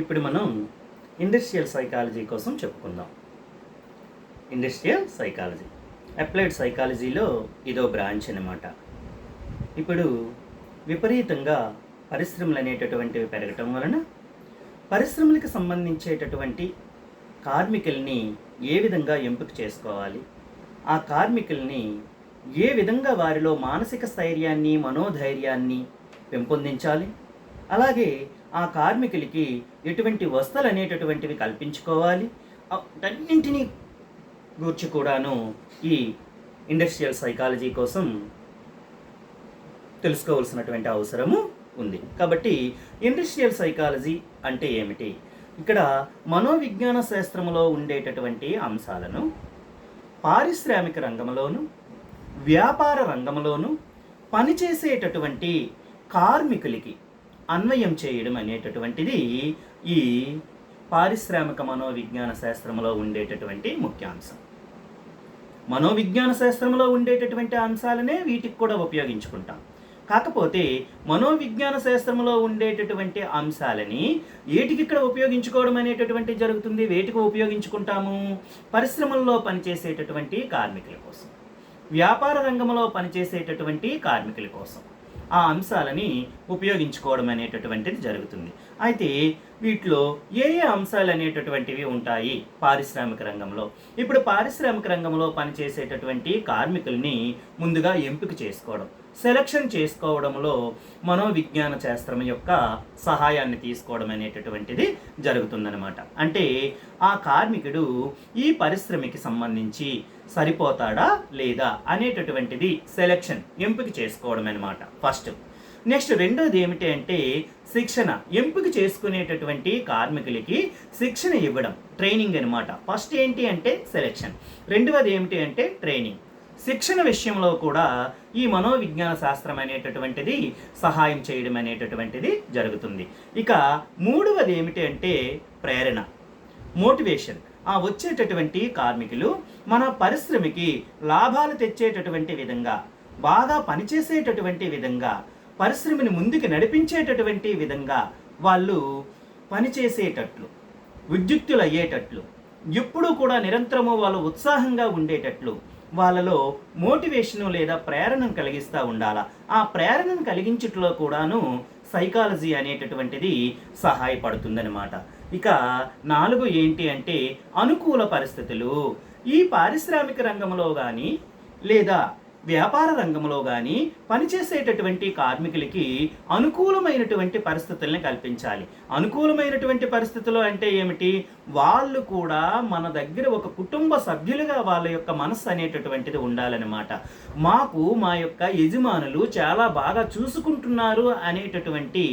ఇప్పుడు మనం industrial psychology కోసం చెప్పుకుందాం. ఇండస్ట్రియల్ సైకాలజీ అప్లైడ్ సైకాలజీలో ఇదో బ్రాంచ్ అనమాట ఇప్పుడు విపరీతంగా పరిశ్రమలు అనేటటువంటివి పెరగటం వలన పరిశ్రమలకు సంబంధించేటటువంటి కార్మికుల్ని ఏ విధంగా ఎంపిక చేసుకోవాలి? ఆ కార్మికుల్ని ఏ విధంగా వారిలో మానసిక స్థైర్యాన్ని మనోధైర్యాన్ని పెంపొందించాలి? అలాగే ఆ కార్మికులకి ఎటువంటి వస్తువులు అనేటటువంటివి కల్పించుకోవాలి అన్నింటినీ గూర్చి కూడాను ఈ ఇండస్ట్రియల్ సైకాలజీ కోసం తెలుసుకోవాల్సినటువంటి అవసరము ఉంది. కాబట్టి ఇండస్ట్రియల్ సైకాలజీ అంటే ఏమిటి? ఇక్కడ మనోవిజ్ఞాన శాస్త్రములో ఉండేటటువంటి అంశాలను పారిశ్రామిక రంగంలోను వ్యాపార రంగంలోను పనిచేసేటటువంటి కార్మికులకి అన్వయం చేయడం అనేటటువంటిది ఈ పారిశ్రామిక మనోవిజ్ఞాన శాస్త్రంలో ఉండేటటువంటి ముఖ్యాంశం. మనోవిజ్ఞాన శాస్త్రంలో ఉండేటటువంటి అంశాలనే వీటికి కూడా ఉపయోగించుకుంటాం. కాకపోతే మనోవిజ్ఞాన శాస్త్రంలో ఉండేటటువంటి అంశాలని ఏటికి ఇక్కడ ఉపయోగించుకోవడం అనేటటువంటి జరుగుతుంది? వేటికి ఉపయోగించుకుంటాము? పరిశ్రమల్లో పనిచేసేటటువంటి కార్మికుల కోసం. వ్యాపార రంగంలో పనిచేసేటటువంటి కార్మికుల కోసం. ఆ అంశాలని ఉపయోగించుకోవడం అనేటటువంటిది జరుగుతుంది. అయితే వీటిలో ఏ ఏ అంశాలు అనేటటువంటివి ఉంటాయి పారిశ్రామిక రంగంలో? ఇప్పుడు పారిశ్రామిక రంగంలో పనిచేసేటటువంటి కార్మికుల్ని ముందుగా ఎంపిక చేసుకోవడం. సెలక్షన్ చేసుకోవడంలో మనోవిజ్ఞాన శాస్త్రం యొక్క సహాయాన్ని తీసుకోవడం అనేటటువంటిది జరుగుతుందనమాట అంటే ఆ కార్మికుడు ఈ పరిశ్రమకి సంబంధించి సరిపోతాడా లేదా అనేటటువంటిది సెలక్షన్ ఎంపిక చేసుకోవడం అనమాట ఫస్ట్ నెక్స్ట్ రెండోది ఏమిటి అంటే శిక్షణ ఎంపిక చేసుకునేటటువంటి కార్మికులకి శిక్షణ ఇవ్వడం ట్రైనింగ్ అనమాట ఫస్ట్ ఏంటి అంటే సెలెక్షన్ రెండవది ఏమిటి అంటే ట్రైనింగ్ శిక్షణ విషయంలో కూడా ఈ మనోవిజ్ఞాన శాస్త్రం అనేటటువంటిది సహాయం చేయడం అనేటటువంటిది జరుగుతుంది. ఇక మూడవది ఏమిటి అంటే ప్రేరణ మోటివేషన్. ఆ వచ్చేటటువంటి కార్మికులు మన పరిశ్రమకి లాభాలు తెచ్చేటటువంటి విధంగా బాగా పనిచేసేటటువంటి విధంగా పరిశ్రమని ముందుకు నడిపించేటటువంటి విధంగా వాళ్ళు పనిచేసేటట్లు విద్యుక్తులు అయ్యేటట్లు ఎప్పుడూ కూడా నిరంతరము వాళ్ళు ఉత్సాహంగా ఉండేటట్లు వాళ్ళలో మోటివేషను లేదా ప్రేరణను కలిగిస్తూ ఉండాలా? ఆ ప్రేరణను కలిగించట్లో కూడాను సైకాలజీ అనేటటువంటిది సహాయపడుతుందన్నమాట. ఇక నాలుగు ఏంటి అంటే అనుకూల పరిస్థితులు. ఈ పారిశ్రామిక రంగంలో కానీ లేదా వ్యాపార రంగంలో కానీ పనిచేసేటటువంటి కార్మికులకి అనుకూలమైనటువంటి పరిస్థితుల్ని కల్పించాలి. అనుకూలమైనటువంటి పరిస్థితులు అంటే ఏమిటి? వాళ్ళు కూడా మన దగ్గర ఒక కుటుంబ సభ్యులుగా వాళ్ళ యొక్క మనస్సు అనేటటువంటిది ఉండాలన్నమాట. మాకు మా యొక్క యజమానులు చాలా బాగా చూసుకుంటున్నారు అనేటటువంటి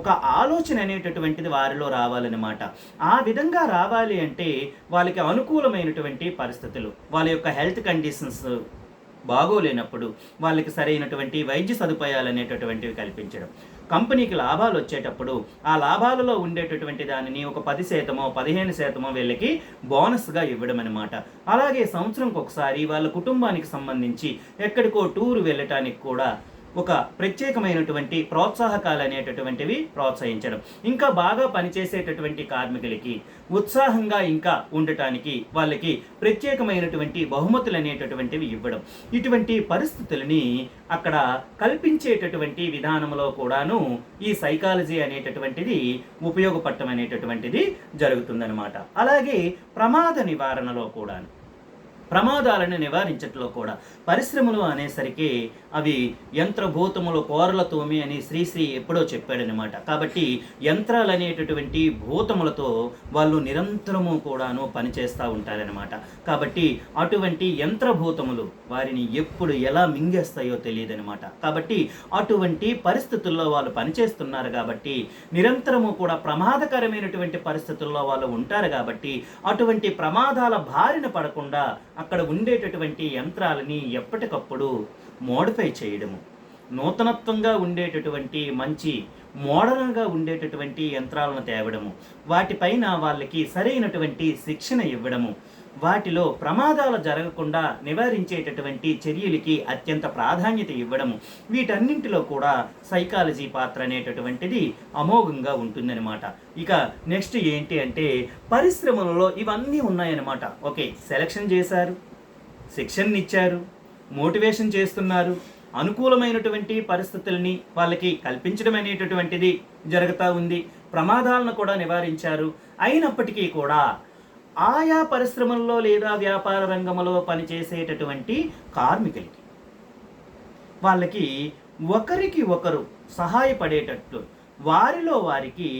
ఒక ఆలోచన అనేటటువంటిది వారిలో రావాలన్నమాట. ఆ విధంగా రావాలి అంటే వాళ్ళకి అనుకూలమైనటువంటి పరిస్థితులు వాళ్ళ యొక్క హెల్త్ కండిషన్స్ బాగోలేనప్పుడు వాళ్ళకి సరైనటువంటి వైద్య సదుపాయాలు అనేటటువంటివి కల్పించడం. కంపెనీకి లాభాలు వచ్చేటప్పుడు ఆ లాభాలలో ఉండేటటువంటి దానిని ఒక పది శాతమో పదిహేను శాతమో వీళ్ళకి బోనస్గా ఇవ్వడం అనమాట అలాగే సంవత్సరంకి ఒకసారి వాళ్ళ కుటుంబానికి సంబంధించి ఎక్కడికో టూర్ వెళ్ళటానికి కూడా ఒక ప్రత్యేకమైనటువంటి ప్రోత్సాహకాలు అనేటటువంటివి ప్రోత్సహించడం. ఇంకా బాగా పనిచేసేటటువంటి కార్మికులకి ఉత్సాహంగా ఇంకా ఉండటానికి వాళ్ళకి ప్రత్యేకమైనటువంటి బహుమతులు అనేటటువంటివి ఇవ్వడం. ఇటువంటి పరిస్థితులని అక్కడ కల్పించేటటువంటి విధానంలో కూడాను ఈ సైకాలజీ అనేటటువంటిది ఉపయోగపడటం అనేటటువంటిది జరుగుతుందనమాట అలాగే ప్రమాద నివారణలో కూడాను. ప్రమాదాలను నివారించట్లో కూడా. పరిశ్రమలు అనేసరికి అవి యంత్రభూతములు కోరలతోమి అని శ్రీశ్రీ ఎప్పుడో చెప్పాడనమాట కాబట్టి యంత్రాలు అనేటటువంటి భూతములతో వాళ్ళు నిరంతరము కూడాను పనిచేస్తూ ఉంటారనమాట కాబట్టి అటువంటి యంత్రభూతములు వారిని ఎప్పుడు ఎలా మింగేస్తాయో తెలియదనమాట కాబట్టి అటువంటి పరిస్థితుల్లో వాళ్ళు పనిచేస్తున్నారు కాబట్టి నిరంతరము కూడా ప్రమాదకరమైనటువంటి పరిస్థితుల్లో వాళ్ళు ఉంటారు కాబట్టి అటువంటి ప్రమాదాల బారిన పడకుండా అక్కడ ఉండేటటువంటి యంత్రాలని ఎప్పటికప్పుడు మోడిఫై చేయడము. నూతనత్వంగా ఉండేటటువంటి మంచి మోడర్న్గా ఉండేటటువంటి యంత్రాలను తేవడము. వాటిపైన వాళ్ళకి సరైనటువంటి శిక్షణ ఇవ్వడము. వాటిలో ప్రమాదాలు జరగకుండా నివారించేటటువంటి చర్యలకి అత్యంత ప్రాధాన్యత ఇవ్వడము. వీటన్నింటిలో కూడా సైకాలజీ పాత్ర అనేటటువంటిది అమోఘంగా ఉంటుందన్నమాట. ఇక నెక్స్ట్ ఏంటి అంటే పరిశ్రమలలో ఇవన్నీ ఉన్నాయన్నమాట. ఓకే సెలక్షన్ చేశారు శిక్షణ ఇచ్చారు మోటివేషన్ చేస్తున్నారు. అనుకూలమైనటువంటి పరిస్థితుల్ని వాళ్ళకి కల్పించడం అనేటటువంటిది జరుగుతూ ఉంది. ప్రమాదాలను కూడా నివారించారు. అయినప్పటికీ కూడా ఆయా పరిశ్రమల్లో లేదా వ్యాపార రంగంలో పనిచేసేటటువంటి కార్మికులకి వాళ్ళకి ఒకరికి ఒకరు సహాయపడేటట్లు వారిలో వారికి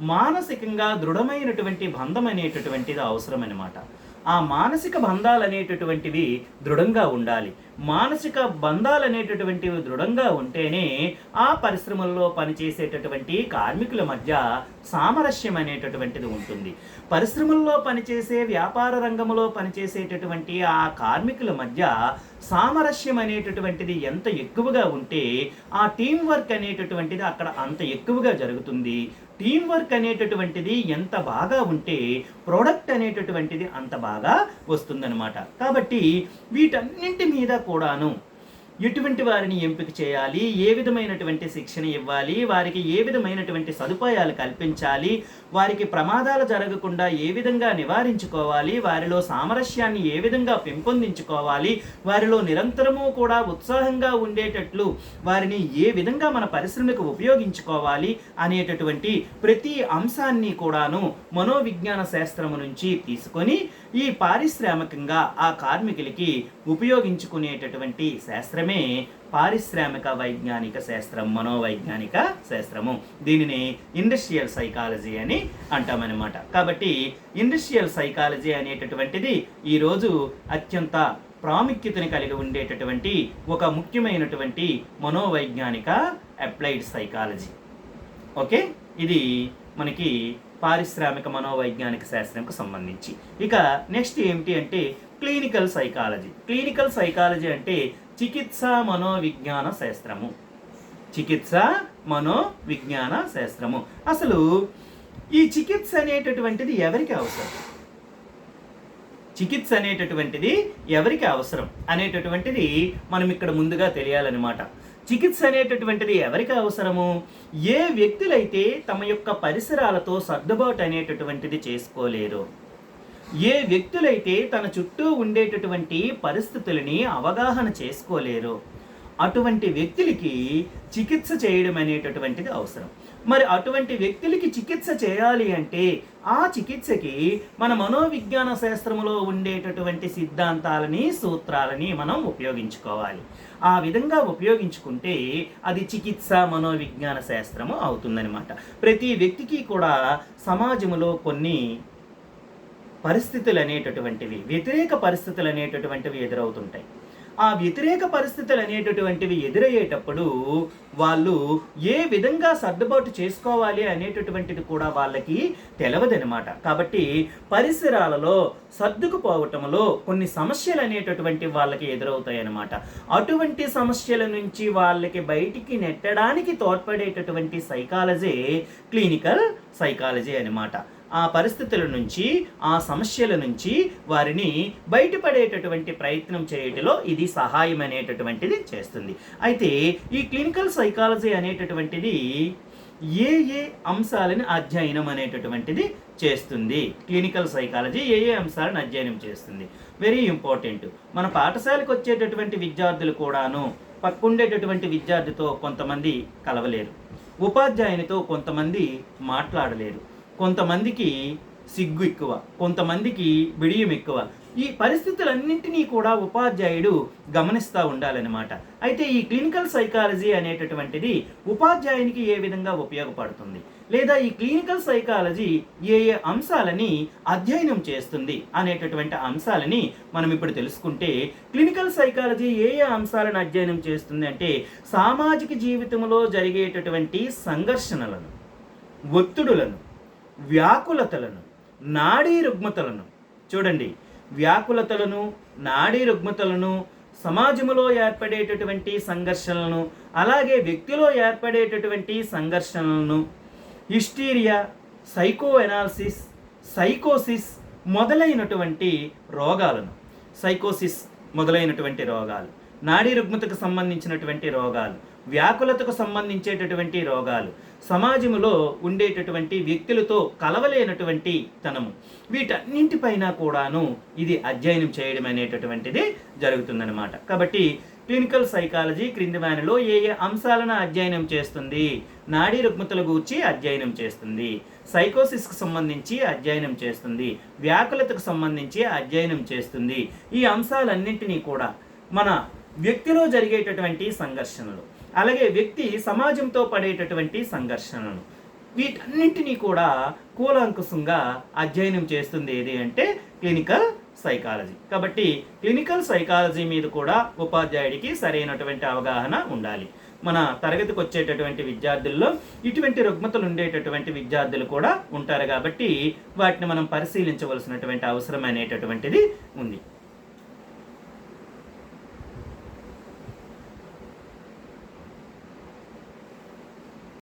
మానసికంగా దృఢమైనటువంటి బంధం అనేటటువంటిది అవసరం అనమాట ఆ మానసిక బంధాలు అనేటటువంటివి దృఢంగా ఉండాలి. మానసిక బంధాలు అనేటటువంటివి దృఢంగా ఉంటేనే ఆ పరిశ్రమల్లో పనిచేసేటటువంటి కార్మికుల మధ్య సామరస్యం అనేటటువంటిది ఉంటుంది. పరిశ్రమల్లో పనిచేసే వ్యాపార రంగంలో పనిచేసేటటువంటి ఆ కార్మికుల మధ్య సామరస్యం అనేటటువంటిది ఎంత ఎక్కువగా ఉంటే ఆ టీం వర్క్ అనేటటువంటిది అక్కడ అంత ఎక్కువగా జరుగుతుంది. టీం వర్క్ అనేటటువంటిది ఎంత బాగా ఉంటే ప్రోడక్ట్ అనేటటువంటిది అంత బాగా వస్తుందన్నమాట. కాబట్టి వీటన్నింటి మీద కూడాను ఎటువంటి వారిని ఎంపిక చేయాలి? ఏ విధమైనటువంటి శిక్షణ ఇవ్వాలి? వారికి ఏ విధమైనటువంటి సదుపాయాలు కల్పించాలి? వారికి ప్రమాదాలు జరగకుండా ఏ విధంగా నివారించుకోవాలి? వారిలో సామరస్యాన్ని ఏ విధంగా పెంపొందించుకోవాలి? వారిలో నిరంతరము కూడా ఉత్సాహంగా ఉండేటట్లు వారిని ఏ విధంగా మన పరిశ్రమకు ఉపయోగించుకోవాలి అనేటటువంటి ప్రతి అంశాన్ని కూడాను మనోవిజ్ఞాన శాస్త్రము నుంచి తీసుకొని ఈ పారిశ్రామికంగా ఆ కార్మికులకి ఉపయోగించుకునేటటువంటి శాస్త్రమే పారిశ్రామిక వైజ్ఞానిక శాస్త్రం మనోవైజ్ఞానిక శాస్త్రము. దీనిని ఇండస్ట్రియల్ సైకాలజీ అని అంటామన్నమాట. కాబట్టి ఇండస్ట్రియల్ సైకాలజీ అనేటటువంటిది ఈరోజు అత్యంత ప్రాముఖ్యతను కలిగి ఉండేటటువంటి ఒక ముఖ్యమైనటువంటి మనోవైజ్ఞానిక అప్లైడ్ సైకాలజీ ఓకే? ఇది మనకి పారిశ్రామిక మనోవైజ్ఞానిక శాస్త్రంకు సంబంధించి. ఇక నెక్స్ట్ ఏమిటి అంటే క్లినికల్ సైకాలజీ క్లినికల్ సైకాలజీ అంటే చికిత్స మనోవిజ్ఞాన శాస్త్రము. చికిత్స మనోవిజ్ఞాన శాస్త్రము. అసలు ఈ చికిత్స అనేటటువంటిది ఎవరికి అవసరం? చికిత్స అనేటటువంటిది ఎవరికి అవసరం? అనేటటువంటిది మనం ఇక్కడ ముందుగా తెలియాలన్నమాట. చికిత్స అనేటటువంటిది ఎవరికి అవసరము? ఏ వ్యక్తులైతే తమ యొక్క పరిసరాలతో సర్దుబాటు అనేటటువంటిది చేసుకోలేరు. ఏ వ్యక్తులైతే తన చుట్టూ ఉండేటటువంటి పరిస్థితులని అవగాహన చేసుకోలేరు. అటువంటి వ్యక్తులకి చికిత్స చేయడం అనేటటువంటిది అవసరం. మరి అటువంటి వ్యక్తులకి చికిత్స చేయాలి అంటే ఆ చికిత్సకి మన మనోవిజ్ఞాన శాస్త్రంలో ఉండేటటువంటి సిద్ధాంతాలని సూత్రాలని మనం ఉపయోగించుకోవాలి. ఆ విధంగా ఉపయోగించుకుంటే అది చికిత్స మనోవిజ్ఞాన శాస్త్రము అవుతుందనమాట ప్రతి వ్యక్తికి కూడా సమాజంలో కొన్ని పరిస్థితులు అనేటటువంటివి వ్యతిరేక పరిస్థితులు అనేటటువంటివి ఎదురవుతుంటాయి. ఆ వ్యతిరేక పరిస్థితులు అనేటటువంటివి ఎదురయ్యేటప్పుడు వాళ్ళు ఏ విధంగా సర్దుబాటు చేసుకోవాలి అనేటటువంటిది కూడా వాళ్ళకి తెలవదనమాట కాబట్టి పరిసరాలలో సర్దుకుపోవటంలో కొన్ని సమస్యలు అనేటటువంటి వాళ్ళకి ఎదురవుతాయి అన్నమాట అటువంటి సమస్యల నుంచి వాళ్ళకి బయటికి నెట్టడానికి తోడ్పడేటటువంటి సైకాలజీ క్లినికల్ సైకాలజీ అనమాట ఆ పరిస్థితుల నుంచి ఆ సమస్యల నుంచి వారిని బయటపడేటటువంటి ప్రయత్నం చేయటంలో ఇది సహాయం అనేటటువంటిది చేస్తుంది. అయితే ఈ క్లినికల్ సైకాలజీ అనేటటువంటిది ఏ ఏ అంశాలను అధ్యయనం అనేటటువంటిది చేస్తుంది? క్లినికల్ సైకాలజీ ఏ ఏ అంశాలను అధ్యయనం చేస్తుంది? Very important. మన పాఠశాలకు వచ్చేటటువంటి విద్యార్థులు కూడాను పక్కుండేటటువంటి విద్యార్థితో కొంతమంది కలవలేరు. ఉపాధ్యాయునితో కొంతమంది మాట్లాడలేరు. కొంతమందికి సిగ్గు ఎక్కువ కొంతమందికి బిడియం ఎక్కువ. ఈ పరిస్థితులన్నింటినీ కూడా ఉపాధ్యాయుడు గమనిస్తూ ఉండాలన్నమాట. అయితే ఈ క్లినికల్ సైకాలజీ అనేటటువంటిది ఉపాధ్యాయునికి ఏ విధంగా ఉపయోగపడుతుంది? లేదా ఈ క్లినికల్ సైకాలజీ ఏ ఏ అంశాలని అధ్యయనం చేస్తుంది అనేటటువంటి అంశాలని మనం ఇప్పుడు తెలుసుకుంటే క్లినికల్ సైకాలజీ ఏ ఏ అంశాలను అధ్యయనం చేస్తుంది అంటే సామాజిక జీవితంలో జరిగేటటువంటి సంఘర్షణలను ఒత్తిడులను వ్యాకులతలను నాడీ రుగ్మతలను. చూడండి వ్యాకులతలను నాడీ రుగ్మతలను సమాజంలో ఏర్పడేటటువంటి సంఘర్షణలను అలాగే వ్యక్తిలో ఏర్పడేటటువంటి సంఘర్షణలను. హిస్టీరియా సైకో ఎనాలిసిస్ సైకోసిస్ మొదలైనటువంటి రోగాలను. సైకోసిస్ మొదలైనటువంటి రోగాలు నాడీ రుగ్మతకు సంబంధించినటువంటి రోగాలు వ్యాకులతకు సంబంధించేటటువంటి రోగాలు సమాజంలో ఉండేటటువంటి వ్యక్తులతో కలవలేనటువంటి తనము. వీటన్నింటిపైన కూడాను ఇది అధ్యయనం చేయడం అనేటటువంటిది జరుగుతుందనమాట కాబట్టి క్లినికల్ సైకాలజీ క్రింది వానిలో ఏ ఏ అంశాలను అధ్యయనం చేస్తుంది నాడీ రుగ్మతల గూర్చి అధ్యయనం చేస్తుంది సైకోసిస్కి సంబంధించి అధ్యయనం చేస్తుంది వ్యాకులతకు సంబంధించి అధ్యయనం చేస్తుంది. ఈ అంశాలన్నింటినీ కూడా మన వ్యక్తిలో జరిగేటటువంటి సంఘర్షణలు అలాగే వ్యక్తి సమాజంతో పడేటటువంటి సంఘర్షణను వీటన్నింటినీ కూడా కూలంకుశంగా అధ్యయనం చేస్తుంది ఏది అంటే క్లినికల్ సైకాలజీ. కాబట్టి క్లినికల్ సైకాలజీ మీద కూడా ఉపాధ్యాయుడికి సరైనటువంటి అవగాహన ఉండాలి. మన తరగతికి వచ్చేటటువంటి విద్యార్థుల్లో ఇటువంటి రుగ్మతలు ఉండేటటువంటి విద్యార్థులు కూడా ఉంటారు కాబట్టి వాటిని మనం పరిశీలించవలసినటువంటి అవసరం అనేటటువంటిది ఉంది.